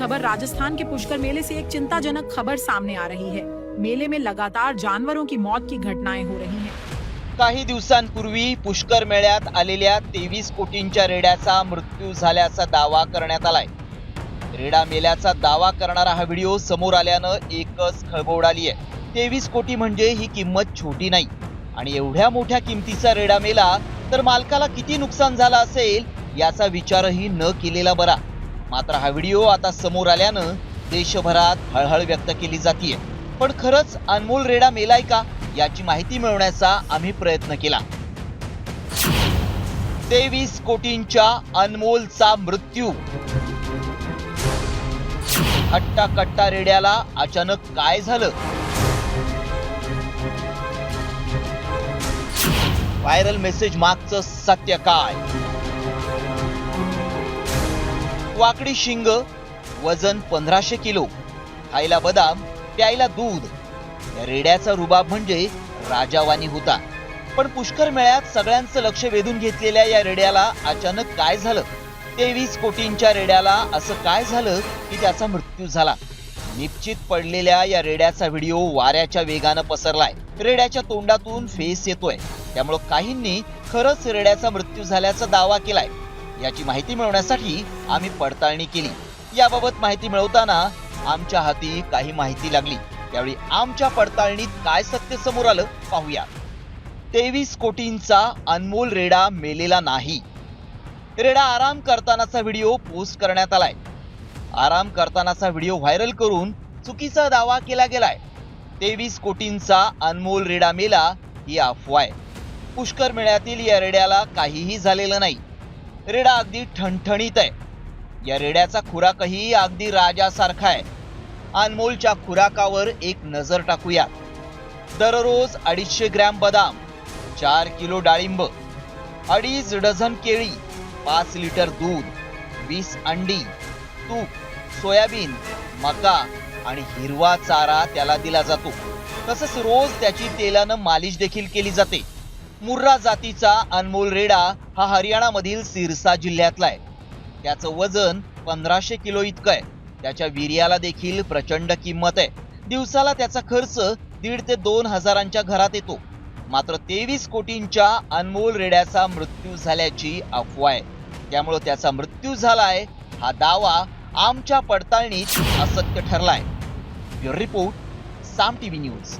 खबर राजस्थान के पुष्कर मेले से एक चिंताजनक खबर सामने आ रही है। मेले में लगातार जानवरों की मौत की घटनाएं हो रही हैं। काही दिवसांपूर्वी पुष्कर मेळ्यात आलेल्या तेवीस कोटींच्या रेड्याचा मृत्यू झाल्याचा दावा करण्यात आलाय. रेडा मेल्याचा दावा करणारा हा व्हिडिओ समोर आल्यानं एकच खळबळ उडाली आहे. तेवीस कोटी म्हणजे ही किंमत छोटी नाही. आणि एवढ्या मोठ्या किमतीचा रेडा मेला तर मालकाला किती नुकसान झालं असेल याचा विचारही न केलेला बरा. मात्र हा व्हिडिओ आता समोर आल्यानं देशभरात हळहळ व्यक्त केली जातीय. पण खरंच अनमोल रेडा मेलाय का याची माहिती मिळवण्याचा आम्ही प्रयत्न केला. तेवीस कोटींच्या अनमोलचा मृत्यू. हट्टा कट्टा रेड्याला अचानक काय झालं? व्हायरल मेसेज मागचं सत्य काय? वाकडी शिंग वजन पंधराशे किलो. खायला बदाम प्यायला दूध. रेड्याचा रुबाब म्हणजे राजावानी होता. पण पुष्कर मेळ्यात सगळ्यांचं लक्ष वेधून घेतलेल्या या रेड्याला अचानक काय झालं? तेवीस कोटींच्या रेड्याला असं काय झालं की त्याचा मृत्यू झाला? निश्चित पडलेल्या या रेड्याचा व्हिडिओ वाऱ्याच्या वेगानं पसरलाय. रेड्याच्या तोंडातून फेस येतोय. त्यामुळं काहींनी खरंच रेड्याचा मृत्यू झाल्याचा दावा केलाय. याची माहिती मिळवण्यासाठी आम्ही पडताळणी केली. याबाबत माहिती मिळवताना आमच्या हाती काही माहिती लागली. त्यावेळी आमच्या पडताळणीत काय सत्य समोर आलं पाहूया. तेवीस कोटींचा अनमोल रेडा मेलेला नाही. रेडा आराम करतानाचा व्हिडिओ पोस्ट करण्यात आलाय. आराम करतानाचा व्हिडिओ व्हायरल करून चुकीचा दावा केला गेलाय. तेवीस कोटींचा अनमोल रेडा मेला ही अफवा आहे. पुष्कर मेळ्यातील या रेड्याला काहीही झालेलं नाही. रेडा अगदी ठणठणीत आहे. या रेड्याचा खुराकही अगदी राजासारखा आहे. अनमोलच्या खुराकावर एक नजर टाकूया. दररोज अडीचशे ग्रॅम बदाम चार किलो डाळिंब अडीच डझन केळी पाच लिटर दूध वीस अंडी तूप सोयाबीन मका आणि हिरवा चारा त्याला दिला जातो. तसंच रोज त्याची तेलानं मालिश देखील केली जाते. मुर्रा जातीचा अनमोल रेडा हा हरियाणामधील सिरसा जिल्ह्यातला आहे. त्याचं वजन पंधराशे किलो इतकं आहे. त्याच्या वीर्याला देखील प्रचंड किंमत आहे. दिवसाला त्याचा खर्च दीड ते दोन हजारांच्या घरात येतो. मात्र तेवीस कोटींच्या अनमोल रेड्याचा मृत्यू झाल्याची अफवा आहे. त्यामुळं त्याचा मृत्यू झालाय हा दावा आमच्या पडताळणीत असत्य ठरलाय. Bureau report Saam TV news.